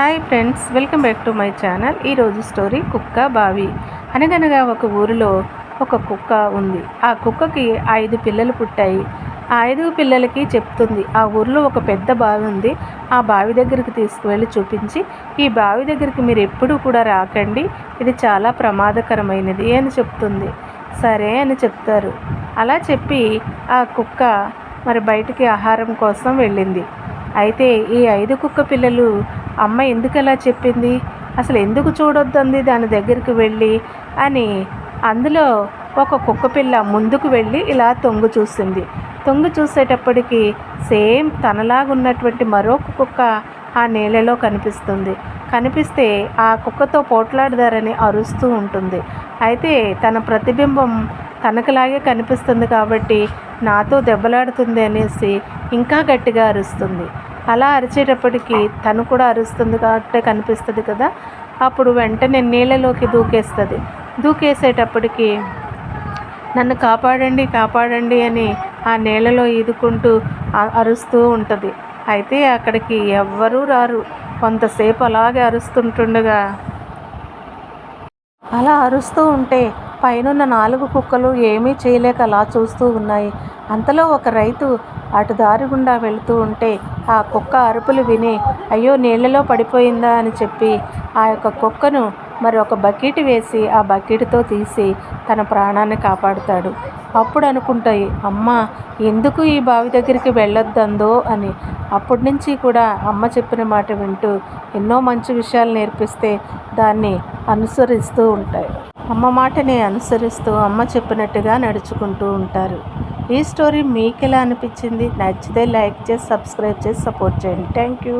Hi friends welcome back to my channel. ఈరోజు story కుక్క బావి. అనగనగా ఒక ఊరిలో ఒక కుక్క ఉంది. ఆ కుక్కకి ఐదు పిల్లలు పుట్టాయి. ఆ ఐదు పిల్లలకి చెప్తుంది ఆ ఊరిలో ఒక పెద్ద బావి ఉంది. ఆ బావి దగ్గరికి తీసుకువెళ్ళి చూపించి ఈ బావి దగ్గరికి మీరు ఎప్పుడూ కూడా రాకండి. ఇది చాలా ప్రమాదకరమైనది అని చెప్తుంది. సరే అని చెప్తారు. అలా చెప్పి ఆ కుక్క మరి బయటికి ఆహారం కోసం వెళ్ళింది. అయితే ఈ ఐదు కుక్క పిల్లలు అమ్మ ఎందుకు అలా చెప్పింది? అసలు ఎందుకు చూడొద్దంది దాని దగ్గరికి వెళ్ళి? అని అందులో ఒక కుక్క పిల్ల ముందుకు వెళ్ళి ఇలా తొంగు చూసింది. తొంగు చూసేటప్పటికి సేమ్ తనలాగా ఉన్నటువంటి మరొక కుక్క ఆ నేలలో కనిపిస్తుంది. కనిపిస్తే ఆ కుక్కతో పోట్లాడదారని అరుస్తూ ఉంటుంది. అయితే తన ప్రతిబింబం తనకులాగే కనిపిస్తుంది కాబట్టి నాతో దెబ్బలాడుతుంది అనేసి ఇంకా గట్టిగా అరుస్తుంది. అలా అరిచేటప్పటికి తను కూడా అరుస్తుంది కాబట్టి కనిపిస్తుంది కదా. అప్పుడు వెంటనే నీళ్ళలోకి దూకేస్తుంది. దూకేసేటప్పటికి నన్ను కాపాడండి కాపాడండి అని ఆ నీళ్ళలో ఈదుకుంటూ అరుస్తూ ఉంటుంది. అయితే అక్కడికి ఎవ్వరూ రారు. కొంతసేపు అలాగే అరుస్తుంటుండగా అలా అరుస్తూ ఉంటే పైనున్న నాలుగు కుక్కలు ఏమీ చేయలేక అలా చూస్తూ ఉన్నాయి. అంతలో ఒక రైతు అటు దారి గుండా వెళుతూ ఉంటే ఆ కుక్క అరుపులు విని అయ్యో నీళ్ళలో పడిపోయిందా? అని చెప్పి ఆ యొక్క కుక్కను మరి ఒక బకెట్ వేసి ఆ బకెట్తో తీసి తన ప్రాణాన్ని కాపాడుతాడు. అప్పుడు అనుకుంటాయి అమ్మ ఎందుకు ఈ బావి దగ్గరికి వెళ్ళొద్దందో? అని. అప్పటి నుంచి కూడా అమ్మ చెప్పిన మాట వింటూ ఎన్నో మంచి విషయాలు నేర్పిస్తే దాన్ని అనుసరిస్తూ ఉంటాయి. అమ్మ మాటని అనుసరిస్తూ అమ్మ చెప్పినట్టుగా నడుచుకుంటూ ఉంటారు. ఈ స్టోరీ మీకు ఎలా అనిపించింది? నచ్చితే లైక్ చేసి సబ్స్క్రైబ్ చేసి సపోర్ట్ చేయండి. Thank you